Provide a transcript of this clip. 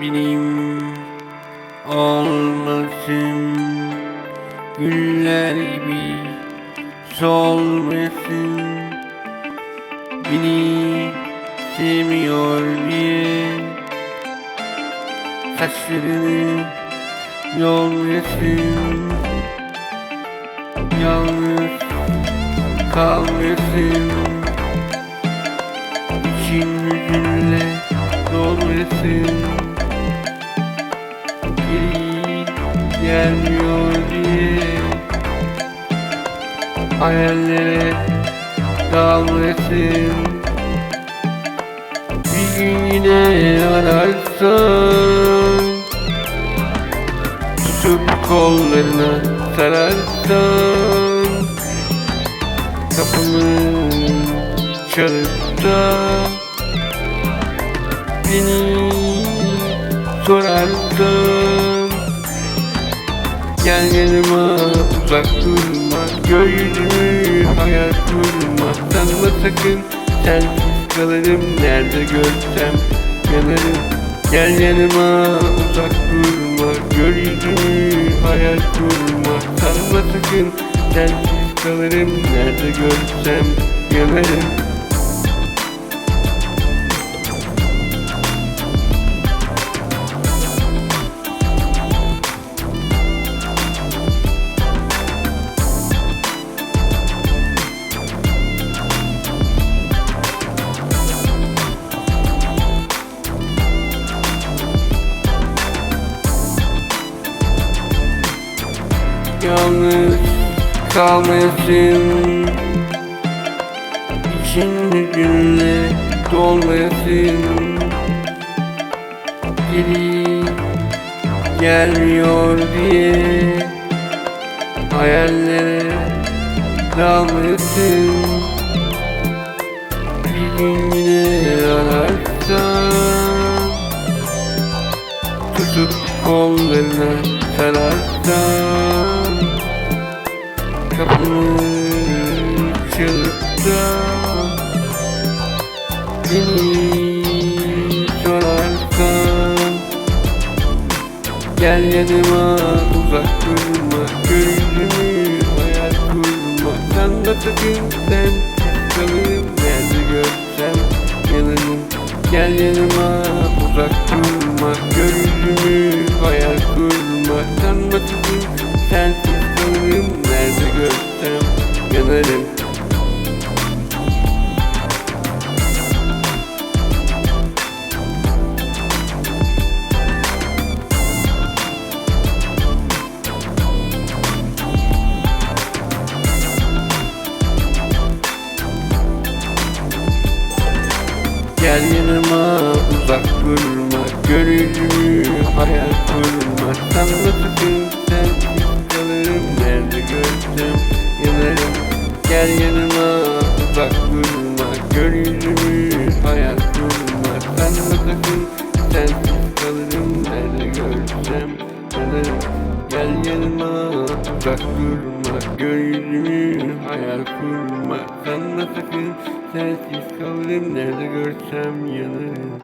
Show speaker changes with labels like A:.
A: benim olmasın Güller gibi solmasın. Beni sevmiyor diye Saçlarını yolmasın. Yalnız kalmasın İçin hüzünle dolmasın gelmiyor diye Hayallere dalmasın Bir gün yine ararsan Tutup kollarına sararsan Kapımı çalıp da Beni sorarsan Gel yanıma uzak durma. Gördüğümü hayal kurma. Sanma sakın sensiz kalırım Nerede görsem yanarım. Gel yanıma uzak durma. Gördüğümü hayal kurma. Sanma sakın sensiz kalırım Nerede görsem yanarım Yalnız kalmasın. İçin hüzünle dolmasın. Geri gelmiyor diye Hayallere dalmasın. Bir gün yine ararsan Tutup kollarına sararsan Da Beni sorarsan Gel yanıma uzak durma Gözümü hayal kurma Sen de sakın sen kalırım Nerede görsem yanarım Gel yanıma uzak durma Gel yanıma uzak durma Görücümü hayal kurma. Sanma sakın sensiz kalırım Nerede görsem Görücümü hayal kurma Sanma sakın sensiz kalırım. Nerede görsem yanarım